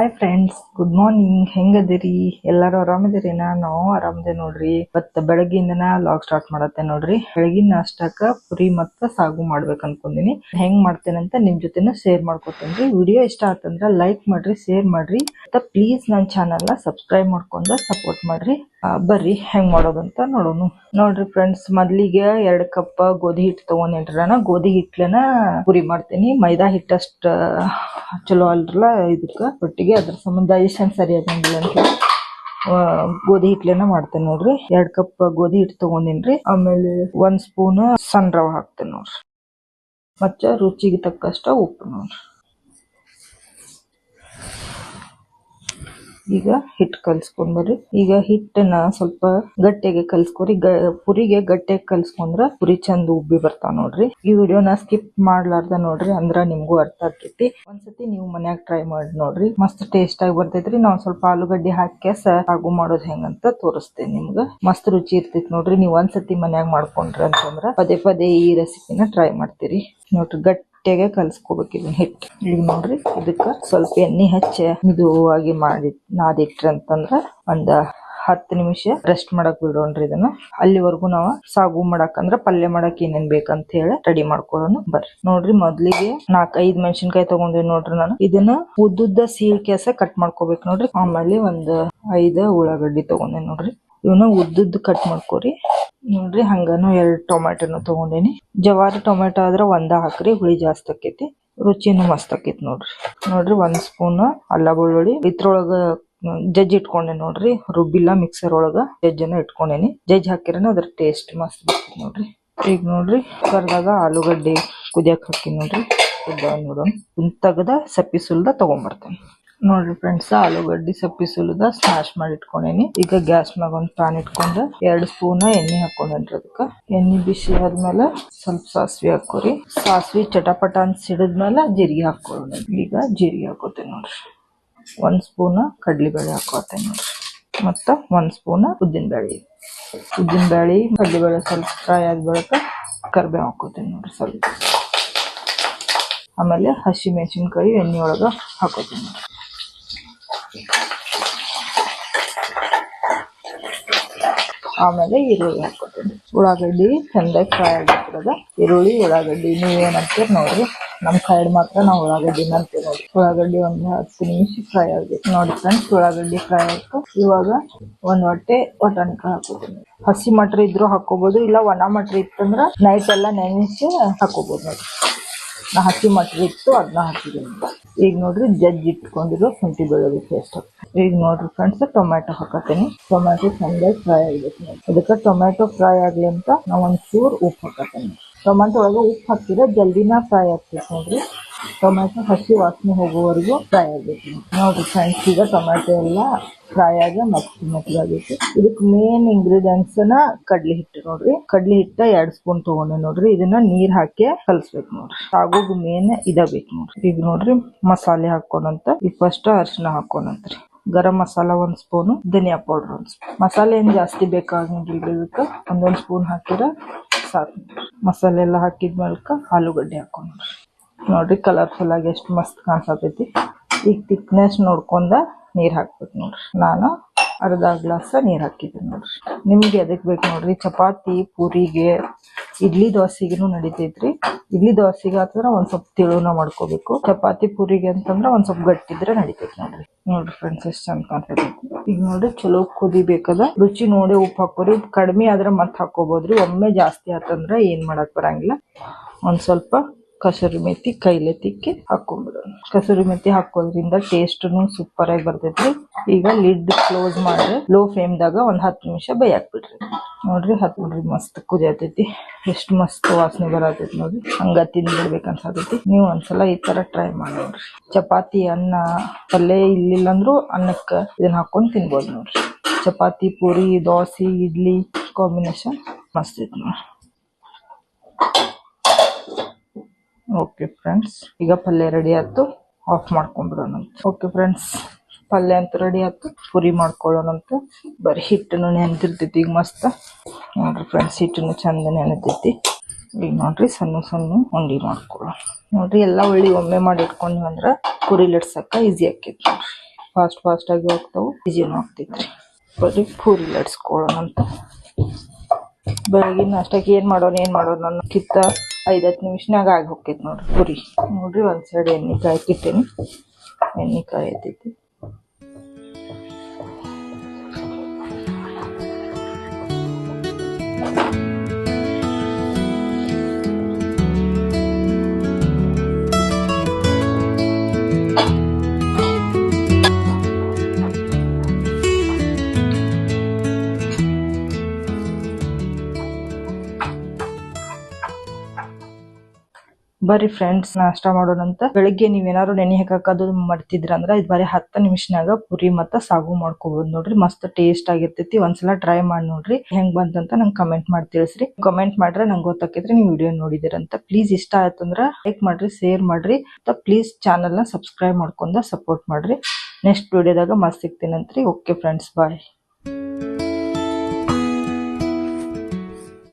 Hi friends good morning ಹೆಂಗದಿರಿ? ಎಲ್ಲಾರು ಆರಾಮದಿರಿ? ನಾವು ಆರಾಮದೆ ನೋಡ್ರಿ. ಇವತ್ತು ಬೆಳಗಿಂದನ ಲಾಗ್ ಸ್ಟಾರ್ಟ್ ಮಾಡತ್ತೆ ನೋಡ್ರಿ. ಬೆಳಗಿನ ನಾಷ್ಟಕ್ಕ ಪುರಿ ಮತ್ತ ಸಾಗು ಮಾಡ್ಬೇಕು ಅನ್ಕೊಂಡಿನಿ. ಹೆಂಗ್ ಮಾಡ್ತೇನಂತ ನಿಮ್ ಜೊತೆನ ಶೇರ್ ಮಾಡ್ಕೊತೇನ್ರಿ. ವಿಡಿಯೋ ಇಷ್ಟ ಆತಂದ್ರ ಲೈಕ್ ಮಾಡ್ರಿ ಶೇರ್ ಮಾಡ್ರಿ. ಮತ್ತ ಪ್ಲೀಸ್ ನನ್ನ ಚಾನಲ್ನ ಸಬ್ಸ್ಕ್ರೈಬ್ ಮಾಡ್ಕೊಂಡ ಸಪೋರ್ಟ್ ಮಾಡ್ರಿ. ಬರ್ರಿ, ಹೆಂಗ್ ಮಾಡೋದಂತ ನೋಡೋನು. ನೋಡ್ರಿ ಫ್ರೆಂಡ್ಸ್ ಮೊದ್ಲಿಗೆ ಎರಡ್ ಕಪ್ ಗೋಧಿ ಹಿಟ್ಟು ತಗೊಂಡೇನ್ರಿ ನಾನು ಗೋಧಿ ಹಿಟ್ಲನ ಪುರಿ ಮಾಡ್ತೇನಿ. ಮೈದಾ ಹಿಟ್ಟಷ್ಟ, ಚಲೋ ಅಲ್ರಲ್ಲ ಇದಕ್ಕ. ಒಟ್ಟಿಗೆ ಅದ್ರ ಸಂಬಂಧ ಡೈಜೆಷನ್ ಸರಿ ಆಗಂಗಿಲ್ಲ ಅಂತ ಗೋಧಿ ಹಿಟ್ಲೇನ ಮಾಡ್ತೇನೆ ನೋಡ್ರಿ. ಎರಡ್ ಕಪ್ ಗೋಧಿ ಹಿಟ್ಟು ತಗೊಂಡಿನ್ರಿ. ಆಮೇಲೆ ಒಂದ್ ಸ್ಪೂನ್ ಸಣ್ಣ ರವ ಹಾಕ್ತೇನೆ ನೋಡ್ರಿ. ಮತ್ತ ರುಚಿಗೆ ತಕ್ಕಷ್ಟ ಉಪ್ಪು ನೋಡ್ರಿ. ಈಗ ಹಿಟ್ ಕಲ್ಸ್ಕೊಂಡ್ ಬರ್ರಿ. ಈಗ ಹಿಟ್ಟನ್ನ ಸ್ವಲ್ಪ ಗಟ್ಟಿಗೆ ಕಲ್ಸ್ಕೊರಿ. ಪುರಿಗೆ ಗಟ್ಟಿಗೆ ಕಲ್ಸ್ಕೊಂಡ್ರ ಪುರಿ ಚಂದ ಉಬ್ಬಿ ಬರ್ತಾವ ನೋಡ್ರಿ. ಈ ವಿಡಿಯೋನ ಸ್ಕಿಪ್ ಮಾಡ್ಲಾರ್ದ ನೋಡ್ರಿ ಅಂದ್ರ ನಿಮ್ಗೂ ಅರ್ಥ ಆಗ್ತೈತಿ. ಒಂದ್ಸತಿ ನೀವು ಮನ್ಯಾಗ ಟ್ರೈ ಮಾಡಿ ನೋಡ್ರಿ. ಮಸ್ತ್ ಟೇಸ್ಟ್ ಆಗಿ ಬರ್ತೈತ್ರಿ. ನಾವ್ ಸ್ವಲ್ಪ ಆಲೂಗಡ್ಡೆ ಹಾಕ್ಯಾಸ ಸಾಗು ಮಾಡೋದ್ ಹೆಂಗಂತ ತೋರಿಸ್ತೇನೆ ನಿಮ್ಗ. ಮಸ್ತ್ ರುಚಿ ಇರ್ತೈತಿ ನೋಡ್ರಿ. ನೀವ್ ಒಂದ್ಸತಿ ಮನ್ಯಾಗ ಮಾಡ್ಕೊಂಡ್ರಿ ಅಂತಂದ್ರ ಪದೇ ಪದೇ ಈ ರೆಸಿಪಿನ ಟ್ರೈ ಮಾಡ್ತೀರಿ. ನೋಡ್ರಿ ಗಟ್ಟಿ ಗಟ್ಟಿಯಾಗೆ ಕಲ್ಸ್ಕೊಬೇಕು ಇದನ್ನ ಹಿಟ್ಟು. ಈಗ ನೋಡ್ರಿ, ಇದಕ್ಕ ಸ್ವಲ್ಪ ಎಣ್ಣೆ ಹಚ್ಚಿ ಇದು ಮಾಡಿ ನಾದಿಟ್ರಿ ಅಂತಂದ್ರ ಒಂದ ಹತ್ತು ನಿಮಿಷ ರೆಸ್ಟ್ ಮಾಡಕ್ ಬಿಡೋಣ್ರಿ ಇದನ್ನ. ಅಲ್ಲಿವರೆಗೂ ನಾವ ಸಾಗು ಮಾಡಕ್ ಅಂದ್ರ ಪಲ್ಯ ಮಾಡಕ್ ಏನೇನ್ ಬೇಕಂತ ಹೇಳಿ ರೆಡಿ ಮಾಡ್ಕೊಳ್ಳೋಣ ಬರ್ರಿ. ನೋಡ್ರಿ, ಮೊದ್ಲಿಗೆ ನಾಲ್ಕೈದ್ ಮೆಣಸಿನ್ಕಾಯಿ ತಗೊಂಡಿವಿ ನೋಡ್ರಿ ನಾನು. ಇದನ್ನ ಉದ್ದುದ್ದ ಸೀಳ್ ಕೆಸ ಕಟ್ ಮಾಡ್ಕೋಬೇಕು ನೋಡ್ರಿ. ಆಮೇಲೆ ಒಂದ್ ಐದ್ ಉಳ್ಳಾಗಡ್ಡಿ ತಗೊಂಡೆ ನೋಡ್ರಿ. ಇವನ್ನ ಉದ್ದುದ್ದು ಕಟ್ ಮಾಡ್ಕೋರಿ. ನೋಡ್ರಿ ಹಂಗನು ಎರಡು ಟೊಮೆಟೊನು ತಗೊಂಡೇನಿ. ಜವಾರಿ ಟೊಮೆಟೊ ಆದ್ರೆ ಒಂದ ಹಾಕ್ರಿ, ಹುಳಿ ಜಾಸ್ತಿ ಆಕೈತಿ ರುಚಿನೂ ಮಸ್ತ್ ಆಕೈತಿ ನೋಡ್ರಿ. ನೋಡ್ರಿ ಒಂದ್ ಸ್ಪೂನ್ ಅಲ್ಲ ಬೆಳ್ಳುಳ್ಳಿ. ಇದ್ರೊಳಗ ಜಜ್ಜಿ ಇಟ್ಕೊಂಡೆ ನೋಡ್ರಿ. ರುಬ್ಬಿಲ್ಲ ಮಿಕ್ಸರ್ ಒಳಗ ಜಜ್ಜನ ಇಟ್ಕೊಂಡೇನಿ. ಜಜ್ಜಿ ಹಾಕಿರನ ಅದ್ರ ಟೇಸ್ಟ್ ಮಸ್ತ್ ಬರ್ತೈತಿ ನೋಡ್ರಿ. ಈಗ ನೋಡ್ರಿ, ಕರ್ದಾಗ ಆಲೂಗಡ್ಡೆ ಕುದಿಯಕ್ ಹಾಕಿ ನೋಡ್ರಿ. ನೋಡೋಣ. ತಗದ ಸಪ್ಪಿ ಸುಲ್ದ ತಗೊಂಬರ್ತೇನೆ. ನೋಡ್ರಿ ಫ್ರೆಂಡ್ಸ್ ಆಲೂಗಡ್ಡಿ ಸಪ್ಪಿ ಸುಲಿದ ಸ್ಮ್ಯಾಶ್ ಮಾಡಿ ಇಟ್ಕೊಂಡೇನಿ. ಈಗ ಗ್ಯಾಸ್ ಮ್ಯಾಗ ಒಂದ್ ಪ್ಯಾನ್ ಇಟ್ಕೊಂಡ ಎರಡು ಸ್ಪೂನ್ ಎಣ್ಣೆ ಹಾಕೊಂಡೇನ್ರಿ ಅದಕ್ಕ ಎಣ್ಣೆ ಬಿಸಿ ಆದ್ಮೇಲೆ ಸ್ವಲ್ಪ ಸಾಸ್ವಿ ಹಾಕೋರಿ. ಸಾಸ್ವಿ ಚಟಪಟ ಅಂತ ಸಿಡಿದ್ಮೇಲೆ ಜೀರಿಗೆ ಹಾಕೊಳ್ಳೋಣ ಈಗ ಜೀರಿಗೆ ಹಾಕೋತೇನೆ ನೋಡ್ರಿ. ಒಂದ್ ಸ್ಪೂನ್ ಕಡ್ಲಿಬೇಳೆ ಹಾಕೋತೇನೆ ನೋಡ್ರಿ. ಮತ್ತ ಒಂದ್ ಸ್ಪೂನ್ ಉದ್ದಿನ ಬೇಳೆ ಉದ್ದಿನ ಬೇಳೆ ಕಡ್ಲಿಬೇಳೆ ಸ್ವಲ್ಪ ಫ್ರೈ ಆದ ಬಳಿಕ ಕರ್ಬೇವು ಹಾಕೋತೇನೆ ನೋಡ್ರಿ ಸ್ವಲ್ಪ. ಆಮೇಲೆ ಹಸಿ ಮೆಣಸಿನ್ಕಾಯಿ ಎಣ್ಣೆ ಒಳಗ ಹಾಕೋತೀನಿ ನೋಡ್ರಿ ಆಮೇಲೆ ಈರುಳ್ಳಿ ಹಾಕೋತೀನಿ ಉಳ್ಳಾಗಡ್ಡಿ ಚೆಂದಾಗಿ ಫ್ರೈ ಆಗಿರ್ತದ. ಈರುಳ್ಳಿ, ಉಳ್ಳಾಗಡ್ಡಿ, ನೀವೇನಂತೀರ ನೋಡ್ರಿ. ನಮ್ಮ ಸೈಡ್ ಮಾತ್ರ ನಾವು ಉಳ್ಳಾಗಡ್ಡಿನ ಅಂತೀವಿ ನೋಡಿ ಉಳ್ಳಾಗಡ್ಡಿ ಒಂದ್ ಹತ್ತು ನಿಮಿಷ ಫ್ರೈ ಆಗಬೇಕು ನೋಡಿ ಫ್ರೆಂಡ್ಸ್ ಉಳ್ಳಾಗಡ್ಡಿ ಫ್ರೈ ಆಯ್ತು. ಇವಾಗ ಒಂದ್ ಹೊಟ್ಟೆ ಒಟಾಣಿಕಾಯಿ ಹಾಕೋತೀನಿ ಹಸಿ ಮಟ್ರಿ ಇದ್ರೂ ಹಾಕೋಬಹುದು ಇಲ್ಲ ಒಣ ಮಟ್ರಿ ಇತ್ತಂದ್ರ ನೈಟ್ ಎಲ್ಲ ನೆನೆಸಿ ಹಾಕೋಬಹುದು ನೋಡಿ ಹಸಿ ಮಟ್ರ್ ಇತ್ತು ಅದನ್ನ ಹಾಕಿದ್ದೀನಿ. ಈಗ ನೋಡ್ರಿ ಜಜ್ಜಿ ಇಟ್ಕೊಂಡಿರೋ ಶುಂಠಿ ಬೆಳ್ಳುಳ್ಳಿ ಪೇಸ್ಟ್ ಈಗ ನೋಡ್ರಿ ಫ್ರೆಂಡ್ಸ್ ಟೊಮ್ಯಾಟೊ ಹಾಕತ್ತೀನಿ. ಟೊಮ್ಯಾಟೊ ಚಂದ ಫ್ರೈ ಆಗ್ಬೇಕು ಅದಕ್ಕೆ ಟೊಮ್ಯಾಟೊ ಫ್ರೈ ಆಗ್ಲಿ ಅಂತ ನಾವು ಒಂಚೂರು ಉಪ್ಪು ಹಾಕತ್ತೀನಿ. ಟೊಮ್ಯಾಟೊ ಒಳಗೆ ಉಪ್ಪು ಹಾಕಿದ್ರೆ ಜಲ್ದಿನ ಫ್ರೈ ಆಗ್ತೈತೆ ನೋಡ್ರಿ. ಟೊಮ್ಯಾಟೊ ಹಸಿ ವಾಸನೆ ಹೋಗುವವರೆಗೂ ಫ್ರೈ ಆಗಬೇಕು. ನೋಡಿ ಫ್ರೆಂಡ್ಸ್ ಈಗ ಟೊಮ್ಯಾಟೊ ಎಲ್ಲ ಫ್ರೈ ಆಗಿ ಮತ್ತೆ ಮೆತ್ತಗಾಗೈತಿ ಇದಕ್ಕೆ ಮೇನ್ ಇಂಗ್ರೀಡಿಯೆಂಟ್ಸ್ನ ಕಡ್ಲಿ ಹಿಟ್ಟು ನೋಡ್ರಿ. ಕಡ್ಲಿ ಹಿಟ್ಟ ಎರಡ್ ಸ್ಪೂನ್ ತಗೊಂಡೆ ನೋಡ್ರಿ. ಇದನ್ನ ನೀರ್ ಹಾಕಿ ಕಲ್ಸ್ಬೇಕು ನೋಡ್ರಿ. ಸಾಗುಗ್ ಮೇನ್ ಇದ ಬೇಕು ನೋಡ್ರಿ. ಈಗ ನೋಡ್ರಿ ಮಸಾಲೆ ಹಾಕೋಣಂತ ಈಗ ಫಸ್ಟ್ ಅರಿಶಿನ ಹಾಕೋಣಂತ್ರಿ ಗರಂ ಮಸಾಲ ಒಂದ್ ಸ್ಪೂನು ಧನಿಯಾ ಪೌಡರ್ ಒಂದ್ ಸ್ಪೂನ್ ಮಸಾಲೆ ಏನ್ ಜಾಸ್ತಿ ಬೇಕಾಗಿಲ್ಲ ಇದಕ್ಕೆ? ಒಂದೊಂದ್ ಸ್ಪೂನ್ ಹಾಕಿರ ಸಾಕು. ಮಸಾಲೆ ಎಲ್ಲ ಹಾಕಿದ ಮೂಲಕ ಆಲೂಗಡ್ಡೆ ಹಾಕೊಂಡ್ರಿ ನೋಡ್ರಿ ಕಲರ್ಫುಲ್ ಆಗಿ ಎಷ್ಟು ಮಸ್ತ್ ಕಾಣಿಸತೈತಿ. ಈಗ ತಿಕ್ನೆಸ್ ನೋಡ್ಕೊಂಡ ನೀರ್ ಹಾಕ್ಬೇಕು ನೋಡ್ರಿ. ನಾನು ಅರ್ಧ ಗ್ಲಾಸ್ ನೀರ್ ಹಾಕಿದ್ದೀನಿ ನೋಡ್ರಿ. ನಿಮ್ಗೆ ಅದಕ್ಕೆ ಬೇಕು ನೋಡ್ರಿ? ಚಪಾತಿ, ಪೂರಿಗೆ, ಇಡ್ಲಿ ದೋಸೆಗೂ ನಡಿತೈತ್ರಿ. ಇಡ್ಲಿ ದೋಸೆಗೆ ಆತಂದ್ರ ಒಂದ್ ಸ್ವಲ್ಪ ತಿಳುನ ಮಾಡ್ಕೋಬೇಕು. ಚಪಾತಿ, ಪೂರಿಗೆ ಅಂತಂದ್ರ ಒಂದ್ ಸ್ವಲ್ಪ ಗಟ್ಟಿದ್ರೆ ನಡಿತೈತಿ ನೋಡ್ರಿ. ನೋಡ್ರಿ ಫ್ರೆಂಡ್ಸ್ ಎಷ್ಟು ಚಂದ ಕಾಣ್ತೈತಿ ಈಗ ನೋಡ್ರಿ ಚಲೋ ಕುದಿಬೇಕದ. ರುಚಿ ನೋಡಿ ಉಪ್ಪು ಹಾಕೋರಿ ಕಡಿಮೆ ಆದ್ರೆ ಮತ್ ಹಾಕೋಬಹುದ್ರಿ ಒಮ್ಮೆ ಜಾಸ್ತಿ ಆತಂದ್ರ ಏನ್ ಮಾಡಕ್ ಬರಂಗಿಲ್ಲ. ಒಂದ್ ಸ್ವಲ್ಪ ಕಸೂರಿ ಮೆಥಿ ಕೈಲೆ ತಿಕ್ಕಿ ಹಾಕೊಂಡ್ಬಿಡೋಣ. ಕಸೂರಿ ಮೆಥಿ ಹಾಕೋದ್ರಿಂದ ಟೇಸ್ಟ್ನು ಸೂಪರ್ ಆಗಿ ಬರ್ತೈತ್ರಿ. ಈಗ ಲಿಡ್ ಕ್ಲೋಸ್ ಮಾಡಿ ಲೋ ಫ್ಲೇಮ್ದಾಗ ಒಂದ್ ಹತ್ತು ನಿಮಿಷ ಬೈ ಬಿಡ್ರಿ ನೋಡ್ರಿ ಹತ್ ನೋಡ್ರಿ ಮಸ್ತ್ ಕುದಿಯತೈತಿ. ಎಷ್ಟ್ ಮಸ್ತ್ ವಾಸನೆ ಬರತೈತಿ ನೋಡ್ರಿ. ಹಂಗ ತಿಂದ್ಬಿಡ್ಬೇಕು ಅನ್ಸತೈತಿ. ನೀವು ಒಂದ್ಸಲ ಈ ತರ ಟ್ರೈ ಮಾಡಿ ನೋಡ್ರಿ. ಚಪಾತಿ, ಅನ್ನ ಪಲ್ಯ ಇಲ್ಲಿಲ್ಲ ಅಂದ್ರು ಅನ್ನಕ್ಕ ಇದನ್ನ ಹಾಕೊಂಡ್ ತಿನ್ಬೋದು ನೋಡ್ರಿ. ಚಪಾತಿ, ಪೂರಿ, ದೋಸೆ, ಇಡ್ಲಿ ಕಾಂಬಿನೇಷನ್ ಮಸ್ತ್ ಐತಿ ನೋಡ್ರಿ ಓಕೆ ಫ್ರೆಂಡ್ಸ್ ಈಗ ಪಲ್ಯ ರೆಡಿ ಆಯ್ತು. ಆಫ್ ಮಾಡ್ಕೊಂಡ್ಬಿಡೋಣಂತ. ಓಕೆ ಫ್ರೆಂಡ್ಸ್ ಪಲ್ಯ ಅಂತ ರೆಡಿ ಆಯ್ತು. ಪುರಿ ಮಾಡ್ಕೊಳ್ಳೋಣಂತ. ಬರೀ ಹಿಟ್ಟನ್ನು ನೆನೆದಿರ್ತೈತಿ. ಈಗ ಮಸ್ತ್. ನೋಡ್ರಿ ಫ್ರೆಂಡ್ಸ್ ಹಿಟ್ಟನ್ನು ಚಂದ ನೆನೆತೈತಿ ಈಗ ನೋಡ್ರಿ ಸಣ್ಣ ಸಣ್ಣ ಉಂಡಿ ಮಾಡ್ಕೊಳ್ಳೋಣ. ನೋಡ್ರಿ, ಎಲ್ಲ ಉಳ್ಳಿ ಒಮ್ಮೆ ಮಾಡಿ ಇಟ್ಕೊಂಡ್ವಿ ಅಂದ್ರೆ ಪುರಿ ಲಟ್ಸಕ್ಕ ಈಸಿ ಆಕೈತಿ ನೋಡ್ರಿ ಫಾಸ್ಟ್ ಫಾಸ್ಟ್ ಆಗಿ ಹೋಗ್ತಾವು. ಈಜಿನೂ ಆಗ್ತೈತ್ರಿ. ಬರೀ ಪೂರಿ ಲಡ್ಸ್ಕೊಳ್ಳೋಣಂತ ಬೆಳಗಿನ ನಾಷ್ಟಕ್ಕೆ ಏನು ಮಾಡೋಣ ಏನು ಮಾಡೋಣ ಅನ್ನೋ ಕಿತ್ತ ಐದ್ ಹತ್ತು ನಿಮಿಷನಾಗ ಆಗಿ ಹೋಗ್ತೈತಿ ನೋಡ್ರಿ. ಪುರಿ. ನೋಡ್ರಿ ಒಂದು ಸೈಡ್ ಎಣ್ಣೆ ಕಾಯ್ತಿಟ್ಟೇನಿ ಎಣ್ಣೆ ಕಾಯತೈತಿ ಬರ್ರಿ ಫ್ರೆಂಡ್ಸ್ ನಾಷ್ಟ ಮಾಡೋಣಂತ. ಬೆಳಿಗ್ಗೆ ನೀವ್ ಏನಾರು ನೆನೆ ಹಾಕದು ಮಾಡ್ತಿದ್ರ ಅಂದ್ರ ಇದ್ ಬರೀ ಹತ್ತ ನಿಮಿಷನಾಗ ಪುರಿ ಮತ್ತ ಸಾಗು ಮಾಡ್ಕೋಬಹುದು ನೋಡ್ರಿ. ಮಸ್ತ್ ಟೇಸ್ಟ್ ಆಗಿರ್ತೈತಿ. ಒಂದ್ಸಲ ಟ್ರೈ ಮಾಡಿ ನೋಡ್ರಿ. ಹೆಂಗ್ ಬಂತಂತ ನಂಗೆ ಕಮೆಂಟ್ ಮಾಡಿ ತಿಳಿಸ್ರಿ. ಕಮೆಂಟ್ ಮಾಡ್ರೆ ನಂಗೆ ಗೊತ್ತಾಕಿದ್ರೆ ನೀವು ವಿಡಿಯೋ ನೋಡಿದಿರಂತ. ಪ್ಲೀಸ್ ಇಷ್ಟ ಆಯ್ತಂದ್ರ ಲೈಕ್ ಮಾಡ್ರಿ ಶೇರ್ ಮಾಡ್ರಿ. ಮತ್ತ ಪ್ಲೀಸ್ ಚಾನಲ್ನ ಸಬ್ಸ್ಕ್ರೈಬ್ ಮಾಡ್ಕೊಂಡ ಸಪೋರ್ಟ್ ಮಾಡ್ರಿ. ನೆಕ್ಸ್ಟ್ ವಿಡಿಯೋದಾಗ ಮಸ್ತ್ ಸಿಗ್ತೀನಂತ್ರಿ. Okay friends bye